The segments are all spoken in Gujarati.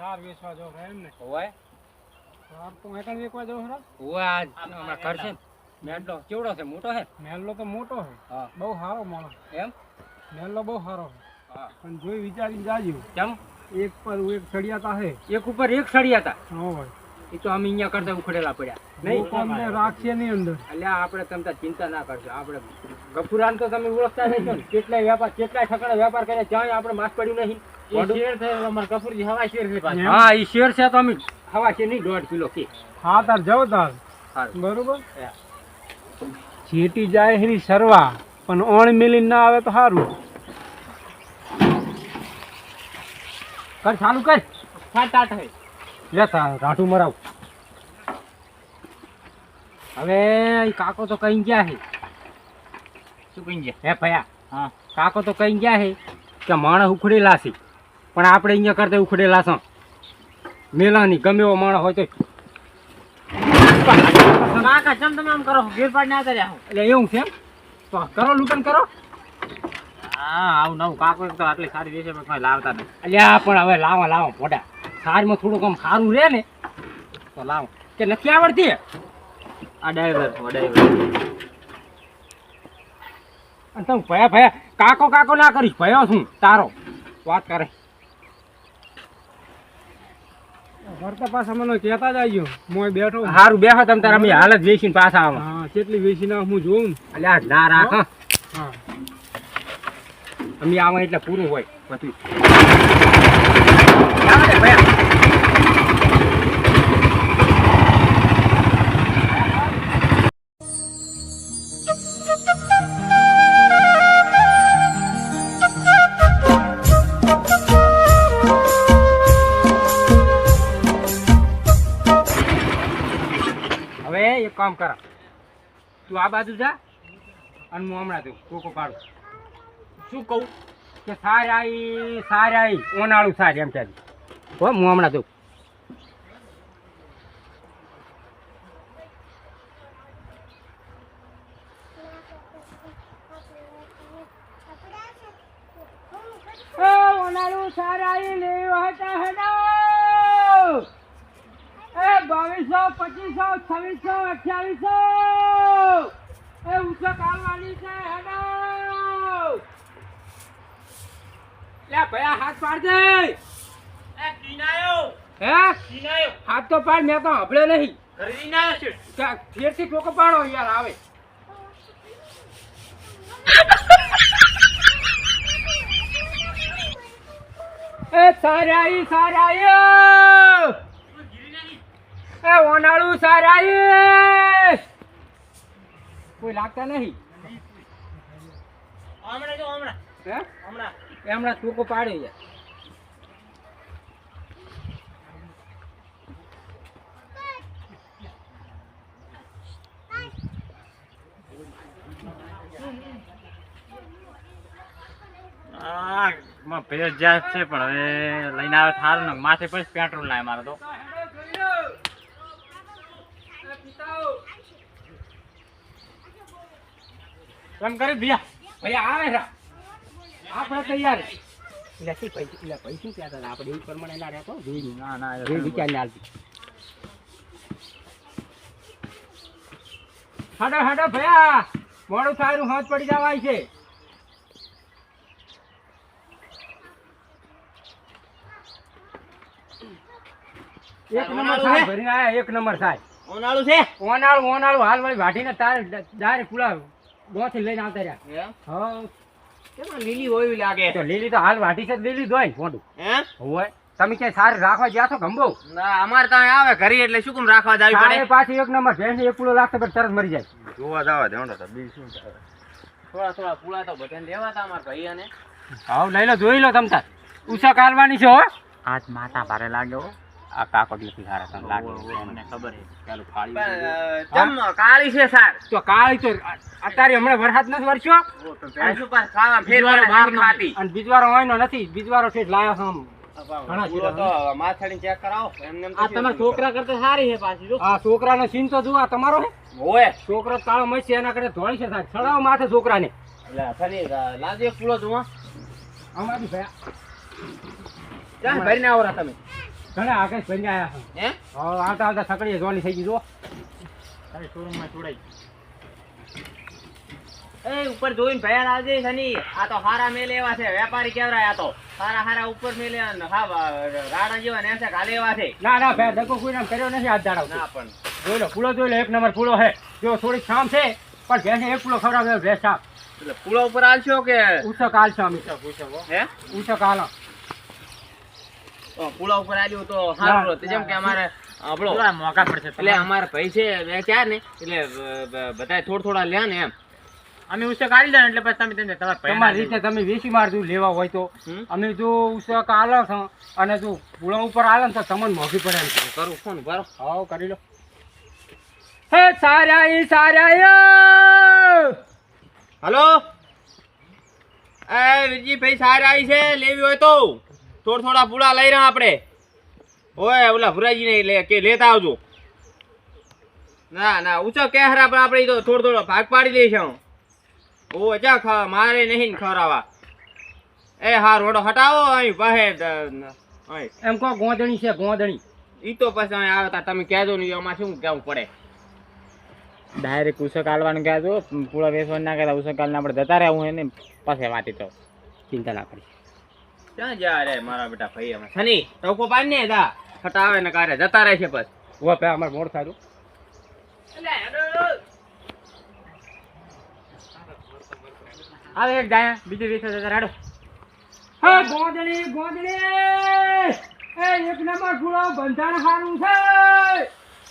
સાર વેચવા જો એમ ને હોય સાર તો એકણ વેચવા જો ખરા હોય આજ હમણાં કરશે મેડલો કેવડો છે મોટો છે? મેડલો તો મોટો છે. હા. બહુ સારો માણસ એમ? મેડલો બહુ સારો છે. હા. પણ જોઈ વિચારીને જાજો. કેમ? એક પર એક સળિયાતા છે એક ઉપર એક સળિયાતા? હા ભાઈ એ તો અમે અહીંયા કરતા ઉખડેલા પડ્યા. નહીં? તમને રાખશે નહીં અંદર. એટલે આપણે તમે ચિંતા ના કરજો આપણે ગફુરાન તો તમે ઓળખતા નહીં ને. કેટલાય વેપાર કેટલાય ઠકડા વેપાર કર્યા ત્યાં આપણે માસ પડ્યું નહીં? હા એ શેર છે તો અમે હવા છે નહીં દોઢ કિલો કે હા તાર જાવ તાર. સારું બરોબર? હા. જેટી જાય એની સરવા પણ ઓણ મિલી ના આવે તો સારું કર ચાલુ કર. લે તા રાઠું મરાવ. હવે કાકો તો કઈ ગયા છે. શું કઈ ગયા? હે ભયા હા. કાકો તો કઈ ગયા છે કે માણસ ઉખડેલા છે. પણ આપણે અહીંયા કરતા ઉખડેલા છો. મેલાની ગમે એવો માણસ હોય તો કાકા ચમ તમે આમ કરો ગેર ના કર્યા એટલે એવું છે તો કરો લૂંટન કરો. હા આવું નવું કાકો તો આટલી સારી વેચે પણ કોઈ લાવતા નહીં. અલ્યા પણ હવે લાવો લાવો મોઢા. સારમાં થોડુંક આમ સારું રહે ને તો લાવો. કે નથી આવડતી? આ ડ્રાઈવર ડ્રાઈવર. અને તમે ભયા ભયા કાકો કાકો ના કરીશ ભયો શું તારો. વાત કરે. ભરતા પાછા મને કહેતા જાજો મોય બેઠો સારું બેઠો તમે તારા અમે હાલત વેચીને પાછા આવો. હા કેટલી વેચી હું જોઉં અલ્યા ના રાખ હં. હા. અમે આવો એટલે પૂરું હોય. બધું હવે એક કામ કર. તું આ બાજુ જા અને હું હમણાં તું કોકો પાડું. શું કહું? કે સાર આઈ સાર આઈ ઓનાળું સાર એમ કે હો, હું હમણાં દઉં ઓનાળું સાર આઈ લેવા હતા હેડો એ બાવીસો પચીસો છવ્વીસો અઠ્યાવીસો! એ ઊંચો કાલવાની છે હેડો! લે ભયા હાથ પાડજે એ કિનાયો! હે? કિનાયો! હાથ તો પાડ મેં તો હબળે નહીં. ખરીદી ના છે. કે ટોકો પાડો યાર આવે. એ સારાઈ સારાઈ એ ઓનાળું સારાય કોઈ લાગતા નહીં? હમણાં જો હમણાં. હે? હમણાં. હમણાં ટોકો પાડે ભેજ જાય છે પણ હવે લઈને આવે થારું ને માથે પછી પેટ્રોલ ના મારે તો. કેમ કરી ભૈયા. ભાઈ આવે રા આપણે તૈયાર શું પૈસા એટલે પૈસા ક્યાં હતા? આપણે એ પ્રમાણે ના રહેતો? ના ના જોઈ વિચારને હાલતી હાડો હાડો ભયા. મોડું સારું હાથ પડી જવાય છે. એક નંબર થાય ભરીને આયા એક નંબર થાય. ઉનાળું છે? ઓનાળું ઓનાળું હાલ વાળી વાટીને તારે દારે ખુલા ગોથી લઈને આવતા રહ્યા. હા? કેમ લીલી હોય લાગે? તો લીલી તો હાલ વાટી છે લીલી દોય મોઢું. હે? હોય. તમે ક્યાંય સારી રાખવા ગયા છો ગંબો? ના અમારે ત્યાં આવે ઘરે એટલે શું કેમ રાખવા જાવી સારે પડે? પાછી એક નંબર ભેંસ એક કિલો લાગતો પર તરત મરી જાય. જોવા જવા દેવડો તો બીજું શું થાય? થોડા થોડા પૂળા તો બટન લેવા તા અમારા ભાઈ અને હાવ લઈ લો જોઈ લો તમતા ઉષા કાલવાની છે હો. આજ માથા ભારે લાગ્યો આ કાકોડ નથી સારા તને લાગે મને ખબર છે. ચાલો ફાળી કાળી છે સાર. તો કાળી તો અત્યારે હમણાં વરસાદ નથી વરસ્યો? આ શું ખાવા ફેર બીજવારો બહાર ખાતી અને બીજવારો હોય નો નથી બીજવારો છે લાયો છે? છોકરા કરતા સારી છે પાછી જો. આ છોકરાનો સીન તો જુઓ તમારો હોય. છોકરો કાળો મય એના કરતા ધોળી છે સાહેબ ચડાવો માથે છોકરાને. એટલે ખાલી લાજો એક પૂળો જુઓ. અમારી ભયા ક્યાં? આવો તમે? ઘણા આકાશ આયા હે. હવે આવતા આવતા સકડીએ જોવાની થઈ ગઈ જો તારી શોરૂમમાં છોડાઈ એ ઉપર જોઈને ભયા લાવજે સની આ તો હારા મેલે એવા છે. વેપારી કેવરાય આ તો. હારા હારા ઉપર મેલે હા રાડા જેવા ને છે ઘાલે એવા છે. ના ના ભાઈ દગો કોઈ નામ કર્યો નથી હાથ દાડા ના પણ. જોઈ લો પૂળો જોઈ લો એક નંબર પૂળો છે જો થોડીક શામ છે પણ ભેંસે એક પૂળો ખવડાવ્યો ભેંસ સાફ એટલે પૂળો ઉપર આલશો કે ઉછક હાલ અમે. અમે હે. ઉછક હાલ તો ઉપર આલ્યું તો સારું હતું જેમ કે અમારે આપણો મોકા મોંઘા પડશે એટલે અમારે ભાઈ છે ક્યાં ને એટલે બ- બ- બધાય થોડા થોડા લે ને એમ. અમે ઉસે કાઢી દે એટલે પછી તમે તેને તમારા રીતે તમે વેચી મારજો લેવા હોય તો. અમે જો ઉછક આલો છો અને જો પુળા ઉપર આલો ને તો તમને મોંઘી પડે એમ કરું ફોન બરો હાવ કરી લો. હે સારા ઈ સારા હલો? એ વિજી ભાઈ સારા આવી છે લેવી હોય તો. થોડા થોડા પૂળા લઈ રહ્યા આપણે. ઓય ઓલા ભુરાજી ને કે લેતા આવજો. ના ના ઊંચો કે હરા પણ આપણે તો થોડો થોડો ભાગ પાડી લઈશું ઓ જા ખા મારે નહીં ખવડાવવા. એ હા રોડો હટાવો અહીં પાસે એમ કહો ગોંધણી છે ગોંધણી. ઈ તો પછી અહીં આવતા તમે કહેજો ને એમાં શું કહેવું પડે. ડાયરેક્ટ ઉસક આલવાનું કહેજો પૂળા વેસવાનું ના કહેતા ઉસક આલને આપણે જતા રહેવું એને પાસે વાતી તો ચિંતા ના કરી ક્યાં જા રે મારા બેટા ભાઈ અમે? સની ટોકો પાડ ને દા આવે ને કારે જતા રહે છે બસ. ઓ પે અમાર મોડ થાય આવે એક જાય બીજી વેચો જતા રાડો હે ગોદડી ગોદડી એ એક નંબર પૂળો બંધાણ હારું છે.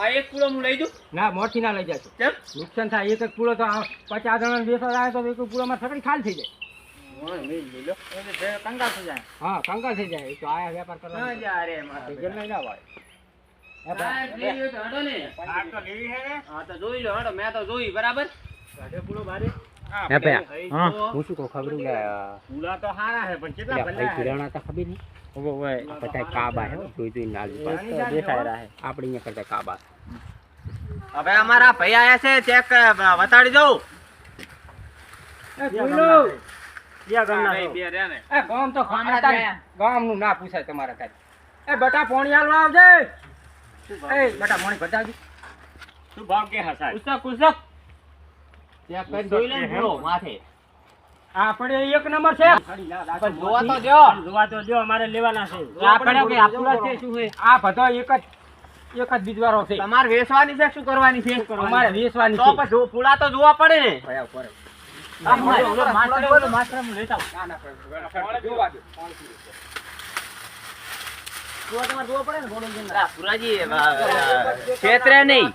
આ એક પૂળો હું લઈ જઉં? ના મોટી ના લઈ જશો. કેમ? નુકસાન થાય એક એક પૂળો તો પચાસ જણા બેસો આવે તો એક એક પૂળોમાં સકડી ખાલી થઈ જાય. કંગાળ થઈ જાય. હા કંગાળ થઈ જાય. તો આયા વેપાર કરવા ક્યાં જા રે મારા ઘેર નહીં ના હોય હે હા, ભાઈ, લેવી હોય તો હટો ને. આ તો લેવી છે ને? હા તો જોઈ લો હટો મેં તો જોઈ બરાબર? હે ભાઈ હા. હું શું કહું ખબર લે પૂળા તો સારા છે પણ કેટલા ભાઈ કિરાણા તો ખબર નહીં. બધા કાબા હે જોઈ જોઈ ના લીધા આપણે અહીંયા કરતા કાબા. હવે અમારા ભાઈ આયા છે ચેક વતાડી દઉં. ગામ તો જ નું ના પૂછાય તમારા કાંઈ. એ બટા પોણી હાલવા આવજે. એ બટા પોણી બતાવજો. શું ભાવ કે હસાય ઉસક ઉસક ત્યાં કરી જોઈ લે ભરો માથે. આપણે એક નંબર છે. જોવા તો જો જોવા તો દો અમારે લેવાના છે. આપણે કે આપુલા છે શું છે? આ બધો એક જ એક જ બીજવારો છે. તમારે વેચવાની છે શું કરવાની છે? અમારે વેચવાની તો છે. પછી જો પૂળા તો જોવા પડે ને. ક્ષેત્રે નહીં.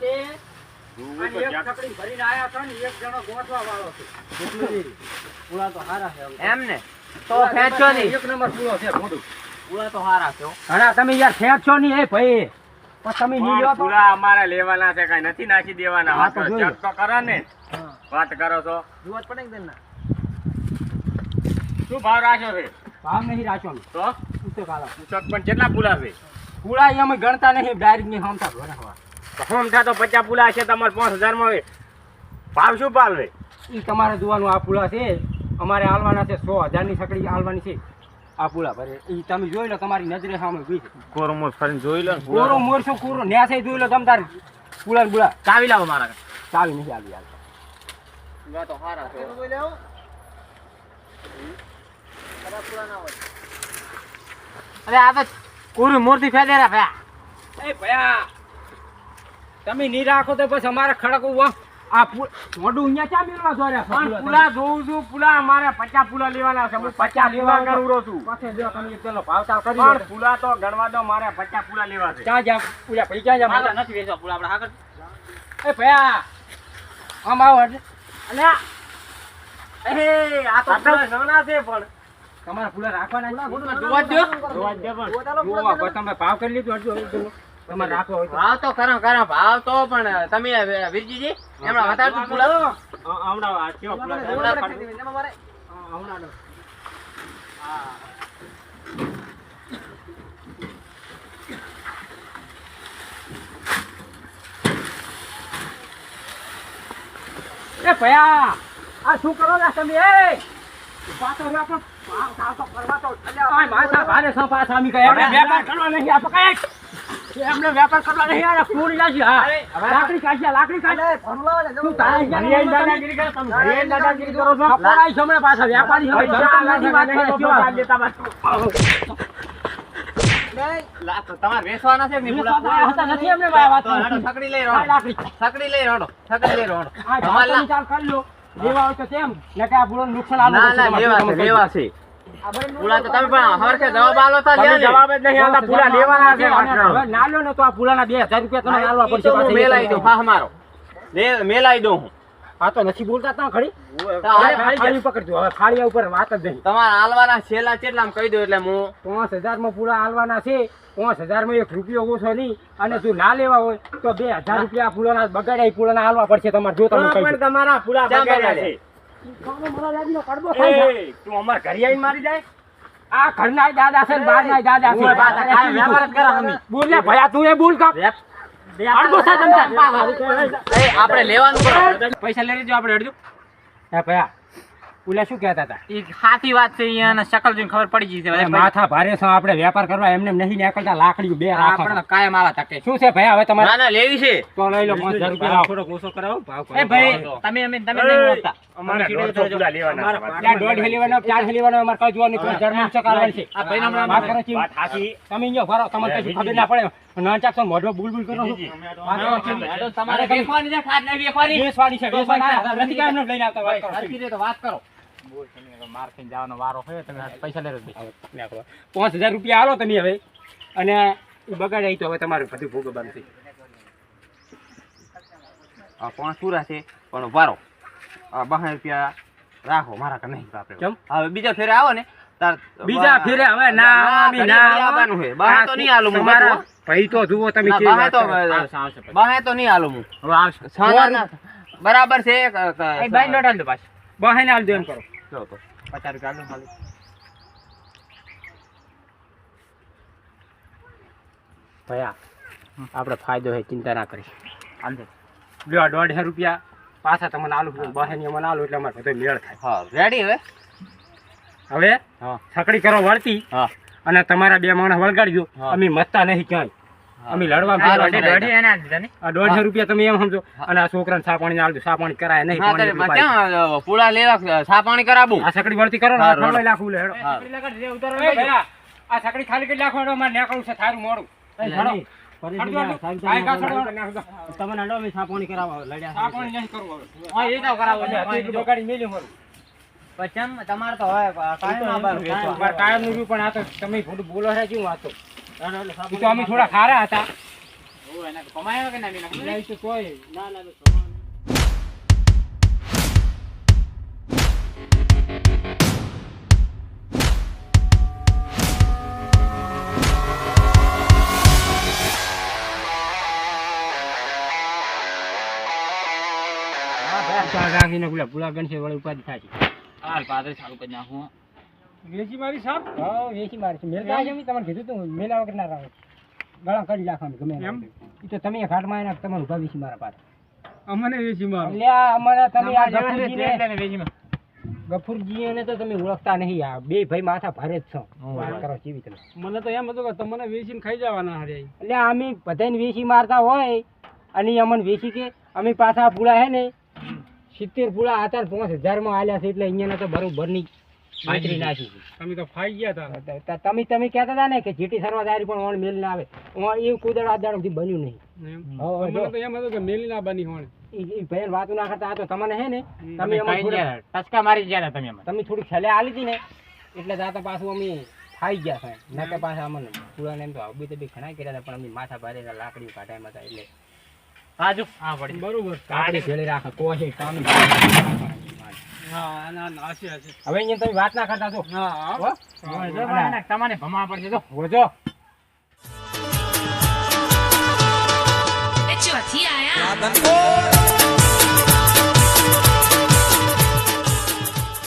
અને એક છકડી ભરીને આયા હતા ને એક જણો ગોઠવા વાળો છે. પૂળા તો હારા છે હવે. એમ ને તો ખેંચો નહીં. એક નંબર પૂળો છે મોટું પૂળા તો હારા છે હો. તમે યાર ખેંચો નહીં એ ભાઈ. પણ તમે નહીં લ્યો અમારે લેવાના છે કઈ નથી નાખી દેવાના. વાત તો કરો ને. વાત કરો છો? શું ભાવ રાખ્યો છે? ભાવ નહીં રાખ્યો તો? ઉતે કાલા. પૂછક પણ કેટલા પૂલા છે? પૂળા એ અમે ગણતા નહીં ડાયરેક્ટની હમતા. ભરાવા હમતા તો પચાસ પૂલા છે તમારે પાંચ હજારમાં ભાવ શું ભાવ પાલવે? એ તમારે જોવાનું આ પૂળા છે. અમારે હાલવાના છે સો હજારની સકડી હાલવાની છે. આ પૂળા ભરે. એ તમે જોઈ લો તમારી નજરે સામે ઊભી કોરો મોર ફરીને જોઈ લો કોરો મોરસો કોરો ન્યાસે જોઈ લો તમ તાર. પૂળા ને પૂળા ચાવી લાવો મારા ચાવી નહીં આવી હાલ પૂળા તો હારા છે હો. અરે આ તો કોરી મૂર્તિ ફેદેરા ભયા. એ ભયા તમે નહીં રાખો તો બસ અમારે ખડકવું આ પૂ- મોઢું અહીંયા ચા મેળવા છે? પણ પુલા જોઉં છું પુલા અમારે પચાસ પૂલા લેવાના છે. હું પચાસ લેવા કરું છું. પાછળ જો તમે પેલો ભાવતાલ કરી પણ લો. પૂલા તો ગણવા દો મારે પચાસ પૂલા લેવા છે. ક્યાં જા પૂજા ભાઈ ક્યાં જા મારા મોટા? નથી વેચવા પૂળા આપણે આગળ. એ ભયા આમ આવો. આ તો નાના છે પણ. તમારા પૂલા રાખવાના જોવા જ જોવા દે પણ. તમે ભાવ કરી લીધું હજુ તમારે હોય ભાવ તો કરો કરો ભાવ તો પણ તમે વીરજીજી એમણા વધારતું પૂળા હમણાં કેવા. એ ભયા આ શું કરો છો તમે એ? વેપાર કરવા નહીં આ વેપાર પૂરી નાખી હા. લાકડી કાઢ્યા લાકડી કાઢ્યા તું તારા પાછા વ્યાપારી તમારે વેચવાના છે કે નહીં પુલા? વેચવાના હતા નથી એમને વાત સકડી લઈ આ સકડી લઈ રહો સકડી લઈ રહો તમારે ચાલ કરી લો. લેવા હોય તો તેમ. નકર આ ભૂલોને નુકસાન આલવું ના ના લેવા છે લેવા છે પુલા તો તમે પણ હરખે જવાબ આલો તો તમે લ્યો ને. જવાબ જ નહીં આલતા પૂરા લેવાના છે ના લો ને તો આ પુલાના બે રૂપિયા તમે આલવા પડશે. મેલાઈ દો ફાહ મારો મેલાઈ દઉં હું આ તો નથી બોલતા તા ખડી ફાળી પકડજો. હવે ખાલી ઉપર વાત જ નહીં. તમારા હાલવાના છેલ્લા કેટલા કહી દો એટલે હું. પાંચ હજારમાં પૂરા હાલવાના છે. પાંચ હજારમાં એક રૂપિયો ઓછો નહીં. અને તું ના લેવા હોય તો બે હજાર રૂપિયા પૂરાના બગાડ્યા પૂરાના હાલવા પડશે તમારે જો તમે તમારા પૂરા બગાડ્યા છે. તું અમાર ઘરિયાળી મારી જાય. આ ઘરના દાદા છે ને બહારના દાદા છે. ઓય બાત, આ કાંઈ વ્યવહાર જ કરે અમે. બોલ ભયા તું એ બોલ કા આપણે લેવાનું પૈસા લઈ લેજો આપણે અડધું. હે ભયા ઓલા શું કહેતા હતા? એ સાચી વાત છે ઈ શકલ જોઈને ખબર પડી ગઈ છે. માથા ભારે છે આપણે વેપાર કરવા એમને નહીં નીકળતા લાકડીઓ બે આપણે કાયમ આવા તકે. શું છે ભયા હવે તમારે ના ના લેવી છે. તો લઈ લો પાંચ હજાર રૂપિયા લાવો. ઓછો કરાવો ભાવ એ ભાઈ તમે અમે તમે નહીં ઓળખતા અમારે દોઢસો લેવાના ત્યાં દોઢ હેલીવાનો ચાર હેલીવાનો અમારે કઈ જોવાનું કોઈ જર્મન ચકાવવાનું છે. આ ભાઈના હમણાં વાત કરો છો. વાત હાચી. તમે અહીંયા ભરો તમને કશું ખબર ના પડે. નાનચાક છો મોઢો બુલ બુલ કરો છો છો. તમારે વેચવાની છે ખાટ નહીં વેચવાની વેચવાની છે. વેચવાની નથી કાંઈ લઈને આવતા વાત કરો છો. વાત કરો. માર ખાઈને જવાનો વારો હોય તમે પૈસા લઈ લો પાંચ હજાર રૂપિયા આલો તમે હવે. અને ઈ બગાડે તો હવે તમારે બધું ભોગ બનશે પાંચ પૂરા છે પણ વારો. બહાર રૂપિયા રાખો મારા કે નહીં બાપરે કેમ? હવે બીજા ફેરે આવો ને તાર બીજા ફેરે હવે ના ના આવવાનું છે. બહાર તો નહીં હું ભાઈ તો જુઓ તમે ના, બહાર તો. બહાર નહીં હાલું હું. હવે આવશે. છ ના ના. બરાબર છે ક- ક- ભાઈ નોટ આલ દો પાછું. બહાને આલ દો એમ કરો. જો તો. પચાસ રૂપિયા આલ ખાલી ભયા આપણે ફાયદો છે ચિંતા ના કરી આલ દો. લ્યો દોઢ રૂપિયા. પાછા તમને આલુ બહાની મને આલુ એટલે અમારે બધો મેળ થાય. હા રેડી હવે? હવે? હા. છકડી કરો વળતી હા. અને તમારા બે માણસ વળગાડજો. અમે મતતા નહીં ક્યાંય. અમે લડવા ને? દોઢસો રૂપિયા તમે એમ સમજો. અને આ છોકરાને સા પાણી આલજો સા પાણી કરાય નહીં પૂળા લેવા ચા પાણી કરાવું? આ સકડી વળતી કરો ને લાખું લે આ સકડી ખાલી કરી નાખો મારે નીકળવું છે થારું મોડું. તમને અડો અમે સા પાણી લડ્યા સા નહીં કરવું હવે. એ તો કરાવો છે આ તો એટલું બગાડી મેલ્યું મારું. પછી તમારે તો હવે કાયમ કાયમનું રહ્યું પણ આ તો તમે બોલો છે શું વાતો? તો અમે થોડા ખારા હતા. કમાયો કે ના તો કોઈ. ના ના રાખીને પેલા ભૂલા ગણશે વળી ઉપાધિ થાય છે હાલ પાદરે સારું કરી નાખું વેચી મારી સાહેબ? હા વેચી મારી છે. મેલતા છે તમને કીધું તું મેલા વગર ના રહો. ગળા કાઢી નાખવાનું ગમે એમ? એ તો તમે ઘાટમાં એના તમારું ઊભા વેચી મારા પાસે અમને વેચી મારો. લે અમારા તમે આ ગફુરજીને ને ગફુરજીને તો તમે ઓળખતા નહીં આ બે ભાઈ માથા ભારે જ છો. વાત કરો જીવી તમે મને તો એમ હતું કે તમને વેચીને ખાઈ જવાના હારે એટલે અમે બધાને વેચી મારતા હોય અને અમને વેચી કે અમે પાછા પૂળા હે ને સિત્તેર પૂળા આતાર પાંચ હજારમાં આલ્યા છે એટલે અહીંયા તો બરોબરની માત્રી નાખી તમે તો ફાઈ ગયા હતા તમે તમે કહેતા હતા ને કે જીટી સરવા દારી પણ ઓણ મેલ ના આવે. ઓણ એ કુદળ આ દાડો બન્યું નહીં. મને તો એમ હતું કે મેલ ના બની હોણ. ઈ ભાઈ વાત ના કરતા તો તમને હે ને તમે તમે થોડા- મારી ગયા તમે. તમે થોડી છેલ્લે આલી હતી ને એટલે દાતા પાછું અમે ખાઈ ગયા સાહેબ ના કે પાછા અમને પૂરાને એમ તો આવું તો બી ઘણા કર્યા હતા પણ અમે માથા ભારે લાકડી કાઢ્યા હતા એટલે આજુ હા પડી બરોબર. કાઢી ભેળી રાખે કોશે કામ હવે અહીંયા તમે વાત ના કરતા તો. તમારે ભમાવા પડશે તો હોજો T.I.M.